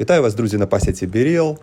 Вітаю вас, друзі, на пасіці Біріл.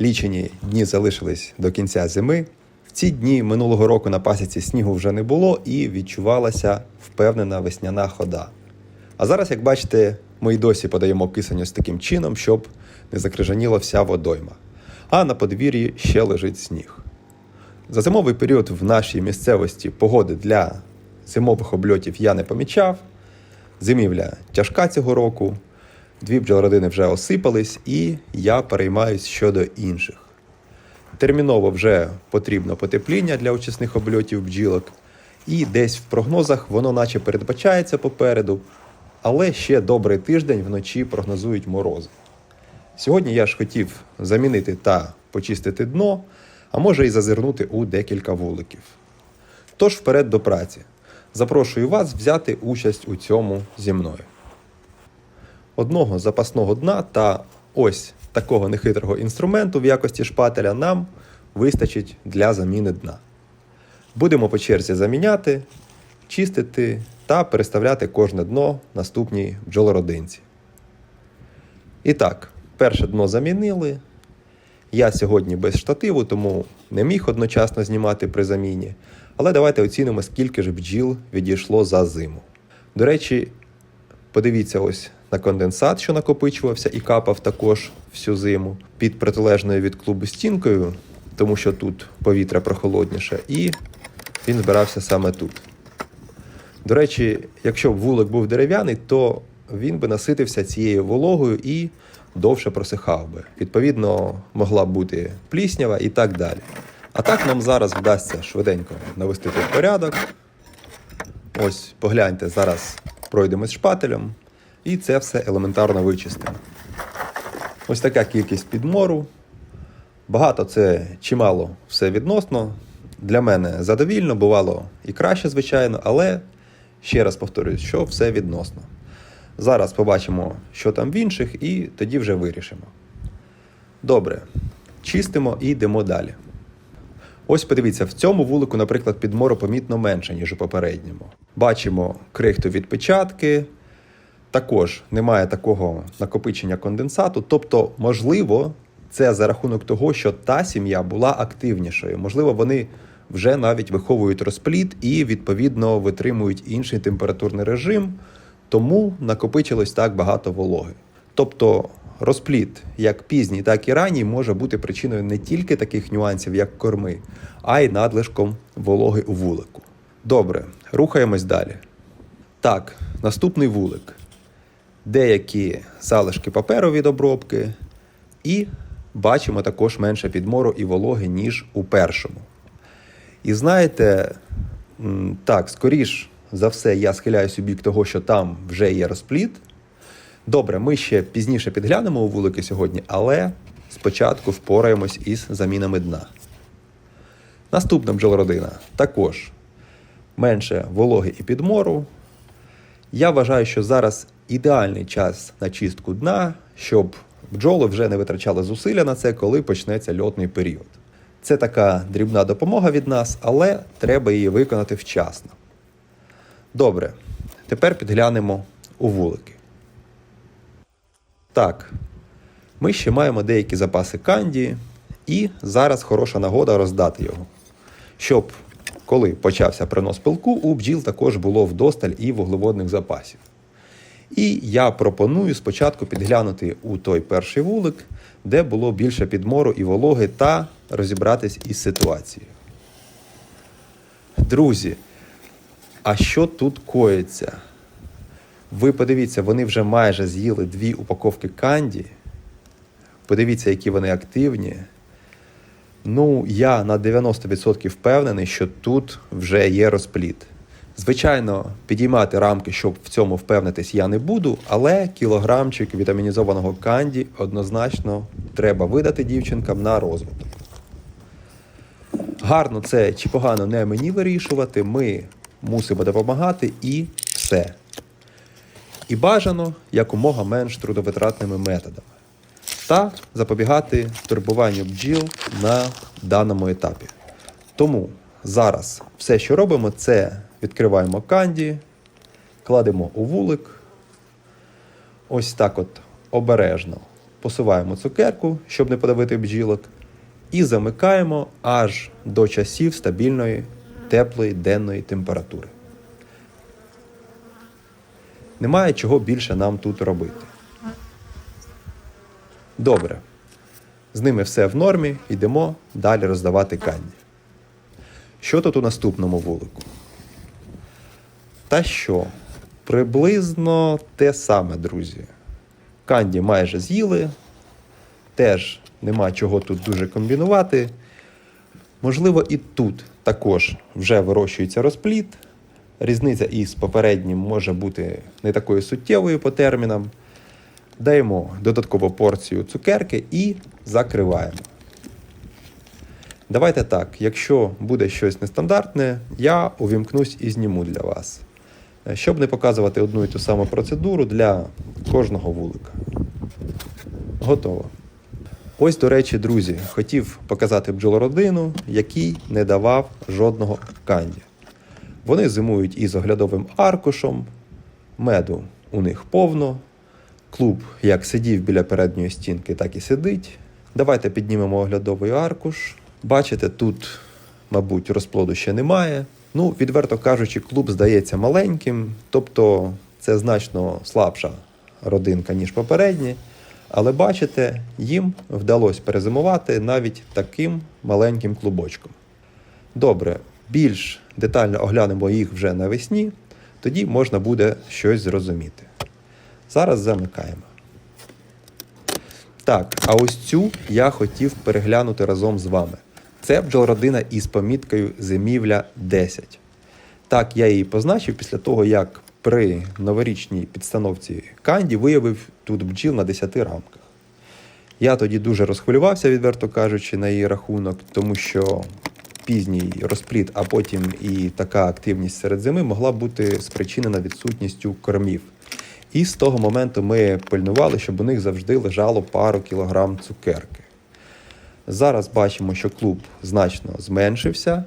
Лічені дні залишились до кінця зими. В ці дні минулого року на пасіці снігу вже не було і відчувалася впевнена весняна хода. А зараз, як бачите, ми й досі подаємо кисень з таким чином, щоб не закрижаніла вся водойма. А на подвір'ї ще лежить сніг. За зимовий період в нашій місцевості погоди для зимових обльотів я не помічав. Зимівля тяжка цього року, дві бджолородини вже осипались, і я переймаюсь щодо інших. Терміново вже потрібно потепління для очисних обльотів бджілок, і десь в прогнозах воно наче передбачається попереду, але ще добрий тиждень вночі прогнозують морози. Сьогодні я ж хотів замінити та почистити дно, а може і зазирнути у декілька вуликів. Тож вперед до праці. Запрошую вас взяти участь у цьому зі мною. Одного запасного дна та ось такого нехитрого інструменту в якості шпателя нам вистачить для заміни дна. Будемо по черзі заміняти, чистити та переставляти кожне дно наступній бджолородинці. І так, перше дно замінили. Я сьогодні без штативу, тому не міг одночасно знімати при заміні. Але давайте оцінимо, скільки ж бджіл відійшло за зиму. До речі, подивіться ось на конденсат, що накопичувався і капав також всю зиму під протилежною від клубу стінкою, тому що тут повітря прохолодніше, і він збирався саме тут. До речі, якщо б вулик був дерев'яний, то він би наситився цією вологою і довше просихав би. Відповідно, могла б бути пліснява і так далі. А так нам зараз вдасться швиденько навести тут порядок. Ось, погляньте, зараз пройдемо з шпателем, і це все елементарно вичистимо. Ось така кількість підмору. Багато це чимало все відносно. Для мене задовільно, бувало і краще, звичайно, але ще раз повторюю, що все відносно. Зараз побачимо, що там в інших, і тоді вже вирішимо. Добре, чистимо і йдемо далі. Ось подивіться, в цьому вулику, наприклад, підмору помітно менше, ніж у попередньому. Бачимо крихту від печатки, також немає такого накопичення конденсату. Тобто, можливо, це за рахунок того, що та сім'я була активнішою. Можливо, вони вже навіть виховують розплід і, відповідно, витримують інший температурний режим, тому накопичилось так багато вологи. Тобто, розплід як пізній, так і ранній може бути причиною не тільки таких нюансів, як корми, а й надлишком вологи у вулику. Добре, рухаємось далі. Так, наступний вулик. Деякі залишки паперу від обробки, і бачимо також менше підмору і вологи, ніж у першому. І знаєте, так, скоріш за все, я схиляюсь у бік того, що там вже є розплід. Добре, ми ще пізніше підглянемо у вулики сьогодні, але спочатку впораємось із замінами дна. Наступна бджолородина також менше вологи і підмору. Я вважаю, що зараз ідеальний час на чистку дна, щоб бджоли вже не витрачали зусилля на це, коли почнеться льотний період. Це така дрібна допомога від нас, але треба її виконати вчасно. Добре, тепер підглянемо у вулики. Так, ми ще маємо деякі запаси канді, і зараз хороша нагода роздати його. Щоб, коли почався принос пилку, у бджіл також було вдосталь і вуглеводних запасів. І я пропоную спочатку підглянути у той перший вулик, де було більше підмору і вологи, та розібратись із ситуацією. Друзі, а що тут коїться? Ви подивіться, вони вже майже з'їли дві упаковки канді. Подивіться, які вони активні. Ну, я на 90% впевнений, що тут вже є розплід. Звичайно, підіймати рамки, щоб в цьому впевнитись, я не буду, але кілограмчик вітамінізованого канді однозначно треба видати дівчинкам на розвиток. Гарно це чи погано не мені вирішувати. Ми мусимо допомагати і все. І бажано якомога менш трудовитратними методами. Та запобігати турбуванню бджіл на даному етапі. Тому зараз все, що робимо, це відкриваємо канді, кладемо у вулик. Ось так от обережно посуваємо цукерку, щоб не подавити бджілок, і замикаємо аж до часів стабільної теплої денної температури. Немає чого більше нам тут робити. Добре. З ними все в нормі, йдемо далі роздавати канді. Що тут у наступному вулику? Та що? Приблизно те саме, друзі. Канді майже з'їли, теж нема чого тут дуже комбінувати. Можливо, і тут також вже вирощується розпліт. Різниця із попереднім може бути не такою суттєвою по термінам. Даємо додаткову порцію цукерки і закриваємо. Давайте так, якщо буде щось нестандартне, я увімкнусь і зніму для вас. Щоб не показувати одну і ту саму процедуру для кожного вулика. Готово. Ось, до речі, друзі, хотів показати бджолородину, який не давав жодного канді. Вони зимують із оглядовим аркушем, меду у них повно. Клуб як сидів біля передньої стінки, так і сидить. Давайте піднімемо оглядовий аркуш. Бачите, тут, мабуть, розплоду ще немає. Ну, відверто кажучи, клуб здається маленьким, тобто це значно слабша родинка, ніж попередні. Але бачите, їм вдалося перезимувати навіть таким маленьким клубочком. Добре, більш детально оглянемо їх вже навесні, тоді можна буде щось зрозуміти. Зараз замикаємо. Так, а ось цю я хотів переглянути разом з вами. Це бджолородина із поміткою зимівля 10. Так, я її позначив після того, як при новорічній підстановці Канді виявив тут бджіл на 10 рамках. Я тоді дуже розхвилювався, відверто кажучи, на її рахунок, тому що пізній розпліт, а потім і така активність серед зими могла бути спричинена відсутністю кормів. І з того моменту ми пильнували, щоб у них завжди лежало пару кілограм цукерки. Зараз бачимо, що клуб значно зменшився,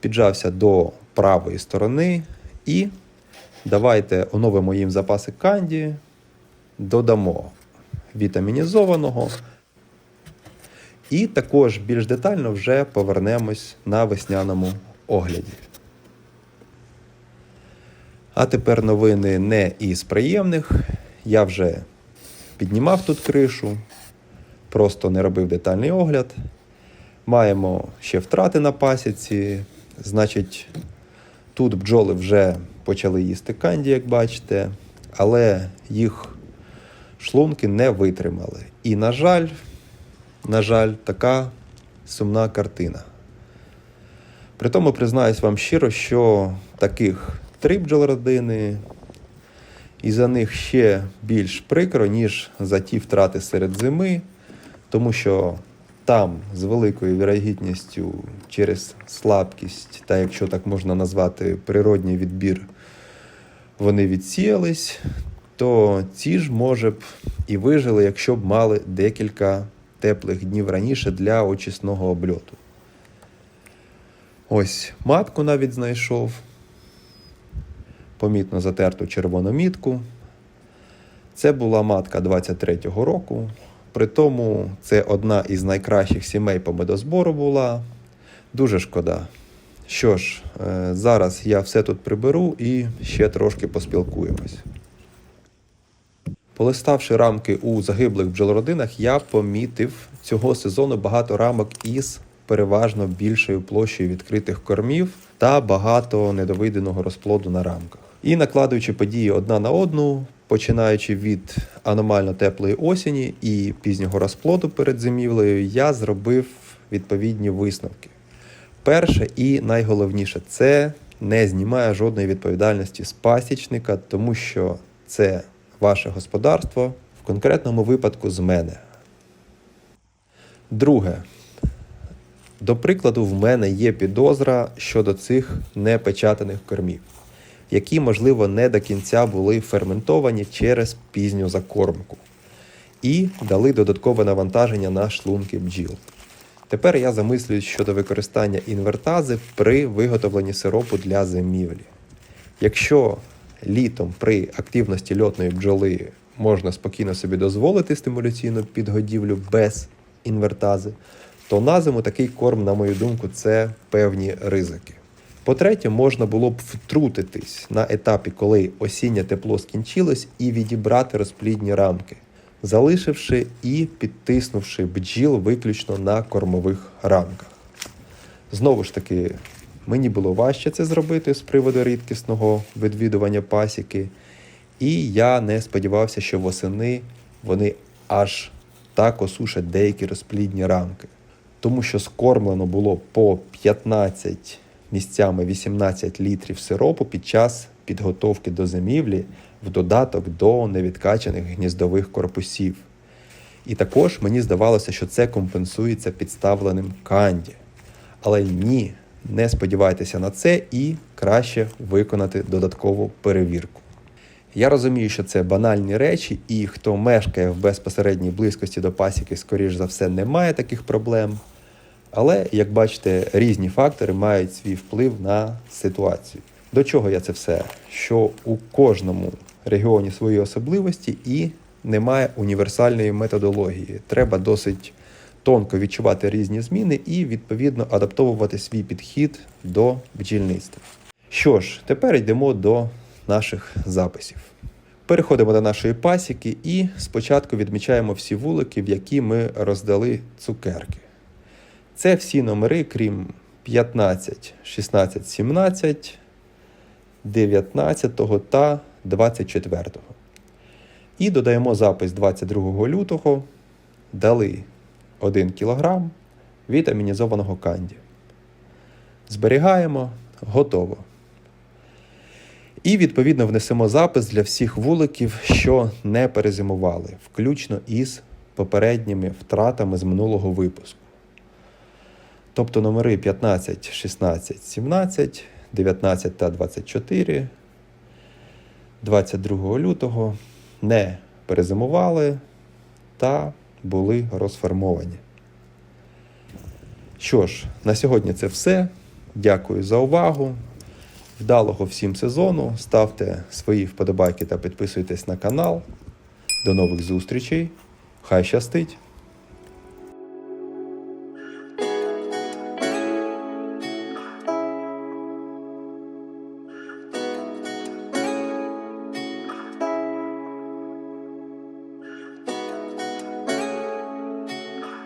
піджався до правої сторони, і давайте оновимо їм запаси канді, додамо вітамінізованого. І також більш детально вже повернемось на весняному огляді. А тепер новини не із приємних. Я вже піднімав тут кришу, просто не робив детальний огляд. Маємо ще втрати на пасіці. Значить, тут бджоли вже почали їсти канді, як бачите, але їх шлунки не витримали. І, на жаль, на жаль, така сумна картина. Притому признаюсь вам щиро, що таких три бджолородини, і за них ще більш прикро, ніж за ті втрати серед зими, тому що там з великою вірогідністю через слабкість, та якщо так можна назвати, природній відбір, вони відсіялись, то ці ж, може б, і вижили, якщо б мали декілька теплих днів раніше для очисного обльоту. Ось матку навіть знайшов. Помітно затерту червону мітку. Це була матка 23-го року. При тому це одна із найкращих сімей по медозбору була. Дуже шкода. Що ж, е, зараз я все тут приберу і ще трошки поспілкуємось. Полиставши рамки у загиблих бджолородинах, я помітив цього сезону багато рамок із переважно більшою площею відкритих кормів та багато недовиденого розплоду на рамках. І накладуючи події одна на одну, починаючи від аномально теплої осені і пізнього розплоду перед зимівлею, я зробив відповідні висновки. Перше і найголовніше це не знімає жодної відповідальності з пасічника, тому що це ваше господарство, в конкретному випадку з мене. Друге. До прикладу, в мене є підозра щодо цих непечатаних кормів, які, можливо, не до кінця були ферментовані через пізню закормку і дали додаткове навантаження на шлунки бджіл. Тепер я замислююсь щодо використання інвертази при виготовленні сиропу для зимівлі. Якщо літом при активності льотної бджоли можна спокійно собі дозволити стимуляційну підгодівлю без інвертази, то на зиму такий корм, на мою думку, це певні ризики. По-третє, можна було б втрутитись на етапі, коли осіннє тепло скінчилось, і відібрати розплідні рамки, залишивши і підтиснувши бджіл виключно на кормових рамках. Знову ж таки, мені було важче це зробити з приводу рідкісного відвідування пасіки, і я не сподівався, що восени вони аж так осушать деякі розплідні рамки. Тому що скормлено було по 15 місцями 18 літрів сиропу під час підготовки до зимівлі в додаток до невідкачаних гніздових корпусів. І також мені здавалося, що це компенсується підставленим канді. Але ні, не сподівайтеся на це і краще виконати додаткову перевірку. Я розумію, що це банальні речі, і хто мешкає в безпосередній близькості до пасіки, скоріш за все, не має таких проблем. Але, як бачите, різні фактори мають свій вплив на ситуацію. До чого я це все? Що у кожному регіоні свої особливості і немає універсальної методології. Треба досить тонко відчувати різні зміни і відповідно адаптовувати свій підхід до бджільництва. Що ж, тепер йдемо до наших записів. Переходимо до нашої пасіки і спочатку відмічаємо всі вулики, в які ми роздали цукерки. Це всі номери, крім 15, 16, 17, 19 та 24. І додаємо запис 22 лютого. Дали 1 кг вітамінізованого канді. Зберігаємо, готово. І відповідно внесемо запис для всіх вуликів, що не перезимували, включно із попередніми втратами з минулого випуску. Тобто номери 15, 16, 17, 19 та 24 22 лютого не перезимували та були розформовані. Що ж, на сьогодні це все. Дякую за увагу. Вдалого всім сезону. Ставте свої вподобайки та підписуйтесь на канал. До нових зустрічей. Хай щастить!